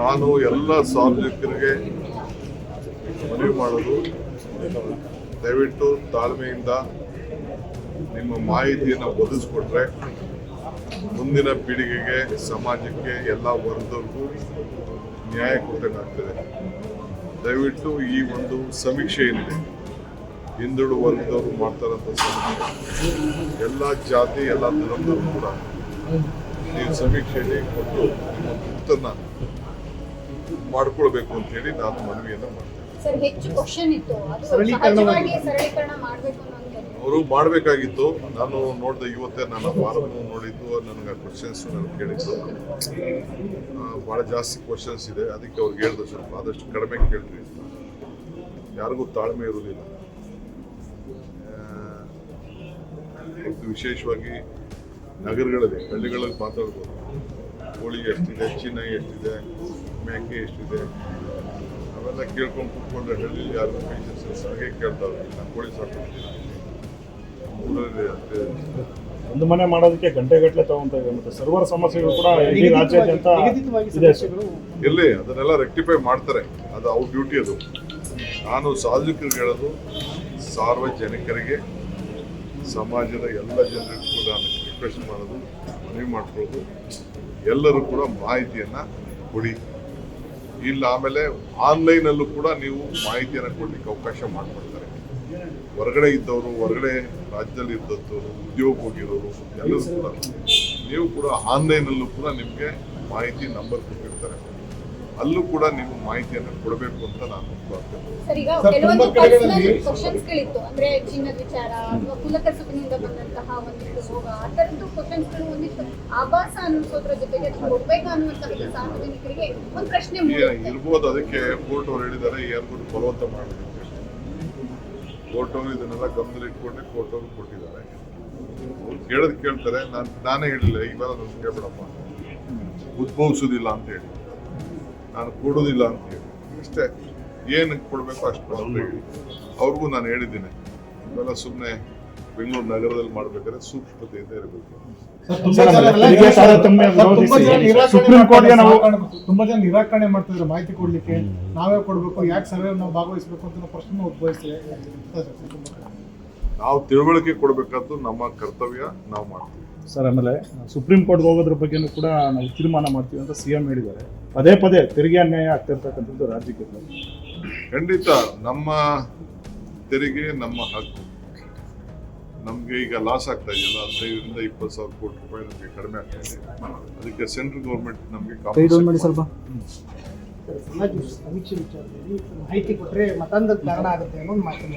ನಾನು ಎಲ್ಲ ಸಾರ್ವಜನಿಕರಿಗೆ ಮನವಿ ಮಾಡೋದು, ದಯವಿಟ್ಟು ತಾಳ್ಮೆಯಿಂದ ನಿಮ್ಮ ಮಾಹಿತಿಯನ್ನು ಒದಗಿಸ್ಕೊಟ್ರೆ ಮುಂದಿನ ಪೀಳಿಗೆಗೆ, ಸಮಾಜಕ್ಕೆ ಎಲ್ಲ ವರ್ಗದವ್ರಿಗೂ ನ್ಯಾಯ ಕೊಟ್ಟಂಗಾಗ್ತದೆ ದಯವಿಟ್ಟು ಈ ಒಂದು ಸಮೀಕ್ಷೆ ಏನಿದೆ ಹಿಂದುಳು ವರ್ಗದವರು ಮಾಡ್ತಾರಂಥ ಸಮೀಕ್ಷೆ. ಎಲ್ಲ ಜಾತಿ, ಎಲ್ಲ ಧರ್ಮದವರು ಕೂಡ ನೀವು ಸಮೀಕ್ಷೆಯಲ್ಲಿ ಕೊಟ್ಟು ನಿಮ್ಮ ಗುರುತನ್ನ ಮಾಡ್ಕೊಳ್ಬೇಕು ಅಂತ ಹೇಳಿ ನಾನು ಮನವಿಯನ್ನು ಮಾಡ್ತೇನೆ. ಸರ್ ಹೆಚ್ಚು ಕ್ವಶನ್ ಇತ್ತು. ಅದು ಸರಳೀಕರಣವಾಗಿ- ಸರಳೀಕರಣ ಮಾಡಬೇಕು ಅನ್ನೋದು ಅವರು ಮಾಡಬೇಕಾಗಿತ್ತು. ನಾನು ನೋಡಿದ ಇವತ್ತೇ ನನ್ನ ಫಾರಮ್ ನೋಡಿದ್ದು ನನಗೆ ಕ್ವಶನ್ಸ್ ನನಗೆ ಕೇಳಿದ್ದು. ಭಾಳ ಜಾಸ್ತಿ ಕ್ವಶನ್ಸ್ ಇದೆ. ಅದಕ್ಕೆ ಅವ್ರಿಗೆ ಹೇಳ್ದೆ ಸ್ವಲ್ಪ ಆದಷ್ಟು ಕಡಿಮೆ ಕೇಳ್ರಿ ಅಂತ. ಯಾರಿಗೂ ತಾಳ್ಮೆ ಇರುವುದಿಲ್ಲ. ಮತ್ತು ವಿಶೇಷವಾಗಿ ನಗರಗಳಲ್ಲಿ ಹಳ್ಳಿಗಳಲ್ಲಿ ಮಾತಾಡ್ಬೋದು. ಕೋಳಿ ಎಷ್ಟಿದೆ ಚಿನ್ನ ಎಷ್ಟಿದೆ ಮೇಕೆ ಎಷ್ಟಿದೆ ಅವೆಲ್ಲ ಕೇಳ್ಕೊಂಡು ಕೂತ್ಕೊಂಡು ಹಳ್ಳಿ ಯಾರು ಪೇಷನ್ಸ್ ಹಾಗೆ ಕೇಳ್ತಾವೆ ನಾನು ಕೋಳಿ ಸಾಕೊಂಡಿದ್ದೀನಿ ಊರಲ್ಲಿ ಅಷ್ಟೇ ಒಂದು ಮನೆ ಮಾಡೋದಕ್ಕೆ ಗಂಟೆಗಟ್ಟಲೆ ತಗೊಂತ ಇದೆ ಮತ್ತೆ ಸರ್ವರ್ ಸಮಸ್ಯೆಗಳು ಕೂಡ ಇಡೀ ರಾಜ್ಯಾದ್ಯಂತ ಇದೆ. ಇರಲಿ ಅದನ್ನೆಲ್ಲ ರೆಕ್ಟಿಫೈ ಮಾಡ್ತಾರೆ. ಅದು ಅವ್ರ ಡ್ಯೂಟಿ ಅದು. ನಾನು ಸಾರ್ವಜನಿಕರಿಗೆ ಹೇಳೋದು ಸಾರ್ವಜನಿಕರಿಗೆ ಸಮಾಜದ ಎಲ್ಲ ಜನರಿಗೂ ಕೂಡ ರಿಕ್ವೆಸ್ಟ್ ಮಾಡೋದು, ಮನವಿ ಮಾಡ್ಕೊಳ್ಳೋದು, ಎಲ್ಲರೂ ಕೂಡ ಮಾಹಿತಿಯನ್ನು ಕೊಡಿ. ಇಲ್ಲ ಆಮೇಲೆ ಆನ್ಲೈನಲ್ಲೂ ಕೂಡ ನೀವು ಮಾಹಿತಿಯನ್ನು ಕೊಡಲಿಕ್ಕೆ ಅವಕಾಶ ಮಾಡಿಕೊಡ್ತಾರೆ. ಹೊರಗಡೆ ಇದ್ದವರು, ಹೊರಗಡೆ ರಾಜ್ಯದಲ್ಲಿ ಇದ್ದವರು ಉದ್ಯೋಗ ಹೋಗಿರೋರು, ಎಲ್ಲರೂ ಕೂಡ ನೀವು ಕೂಡ ಆನ್ಲೈನಲ್ಲೂ ಕೂಡ ನಿಮಗೆ ಮಾಹಿತಿ, ನಂಬರ್ ಕೊಟ್ಟಿರ್ತಾರೆ. ಅಲ್ಲೂ ಕೂಡ ನೀವು ಮಾಹಿತಿಯನ್ನು ಕೊಡಬೇಕು ಅಂತ ನಾನು ಸರ್ ಈಗ ಕೆಲವೊಂದು ಕಡೆಗಳಲ್ಲಿ- ಕ್ವಶನ್ಸ್ ಗಳಿತ್ತು ಅಂದ್ರೆ ಚಿನ್ನದ ವಿಚಾರ ಅಥವಾ ಕುಲಕಸುಬಿನಿಂದ ಬಂದಂತಹ ಒಂದಿಷ್ಟು ಭೋಗ ಆ ತರದ್ದು ಕ್ವಶನ್ಸ್ಗಳು ಒಂದಿಷ್ಟು ಆಭಾಸ ಅನ್ನಿಸೋದ್ರ ಜೊತೆಗೆ ಅದು ಕೊಡ್ಬೇಕಾ ಅನ್ನುವಂತಹ ಸಾರ್ವಜನಿಕರಿಗೆ ಒಂದು ಪ್ರಶ್ನೆ ಈ- ಇರ್ಬೋದು ಅದಕ್ಕೆ ಕೋರ್ಟ್ ಅವರು ಹೇಳಿದ್ದಾರೆ ಯಾರಿಗೂ ಬಲವಂತ ಮಾಡಬೇಕು ಕೋರ್ಟ್ ಅವರು ಇದನ್ನೆಲ್ಲ ಗಮನದಲ್ಲಿ ಇಟ್ಕೊಂಡೆ ಕೋರ್ಟ್ ಅವರು ಕೊಟ್ಟಿದ್ದಾರೆ. ಅವ್ರು ಕೇಳೋದು ಕೇಳ್ತಾರೆ. ನಾನು ನಾನೇ ಹೇಳಿಲ್ಲ ಇವಾಗ ನಾನು ಕೇಳ್ಬೇಡಪ್ಪ. ಉದ್ಭವಿಸೋದಿಲ್ಲ ಅಂತ ಹೇಳಿ. ನಾನು ಕೊಡೋದಿಲ್ಲ ಅಂತ ಹೇಳಿ. ಅಷ್ಟೇ ಏನು ಕೊಡಬೇಕು ಅಷ್ಟು ಹೇಳಿ. ಅವ್ರಿಗೂ ನಾನು ಹೇಳಿದ್ದೀನಿ. ಇವೆಲ್ಲ ಸುಮ್ಮನೆ ಬೆಂಗಳೂರು ನಗರದಲ್ಲಿ ಮಾಡ್ಬೇಕಾದ್ರೆ ಸೂಕ್ಷ್ಮತೆಯಿಂದ ಇರಬೇಕು. ಸುಪ್ರೀಂ ಕೋರ್ಟ್ಗೆ ನಾವು ತುಂಬಾ ಜನ ನಿರಾಕರಣೆ ಮಾಡ್ತಿದ್ರು ಮಾಹಿತಿ ಕೊಡ್ಲಿಕ್ಕೆ. ನಾವೇ ಕೊಡ್ಬೇಕು. ಯಾಕೆ ಸರ್ವೆ ನಾವು ಭಾಗವಹಿಸಬೇಕು ಅಂತ ಪ್ರಶ್ನೆ ಉದ್ಭವಿಸ್ತೇವೆ ನಾವು ತಿಳುವಳಿಕೆ ಕೊಡಬೇಕಾದ್ದು ನಮ್ಮ ಕರ್ತವ್ಯ ನಾವು ಮಾಡ್ತೀವಿ. ಸರ್ ಆಮೇಲೆ ಸುಪ್ರೀಂ ಕೋರ್ಟ್ಗೆ ಹೋಗೋದ್ರ ಬಗ್ಗೆನೂ ಕೂಡ ನಾವು ತೀರ್ಮಾನ ಮಾಡ್ತೀವಿ ಅಂತ ಸಿ ಎಂ ಹೇಳಿದ್ದಾರೆ. ಪದೇ ಪದೇ ತೆರಿಗೆ ಅನ್ಯಾಯ ಆಗ್ತಿರ್ತಕ್ಕಂಥದ್ದು ರಾಜ್ಯಕ್ಕೆ ಖಂಡಿತ ನಮ್ಮ ತೆರಿಗೆ ನಮ್ಮ ಹಕ್ಕು. ನಮಗೆ ಈಗ ಲಾಸ್ ಆಗ್ತಾ ಇದೆಯಲ್ಲ ಹದಿನೈದರಿಂದ ಇಪ್ಪತ್ತು ಸಾವಿರ ಕೋಟಿ ರೂಪಾಯಿ ನಮಗೆ ಕಡಿಮೆ ಆಗ್ತಾ ಇದೆ. ಅದಕ್ಕೆ ಸೆಂಟ್ರಲ್ ಗೌರ್ಮೆಂಟ್ ನಮಗೆ ಸ್ವಲ್ಪ. ಸಮೀಕ್ಷೆ ವಿಚಾರದಲ್ಲಿ ಮಾಹಿತಿ ಕೊಟ್ಟರೆ ಮತ್ತೊಂದು ಕಾರಣ ಆಗುತ್ತೆ ಅನ್ನೋ ಒಂದು ಮಾತನ್ನ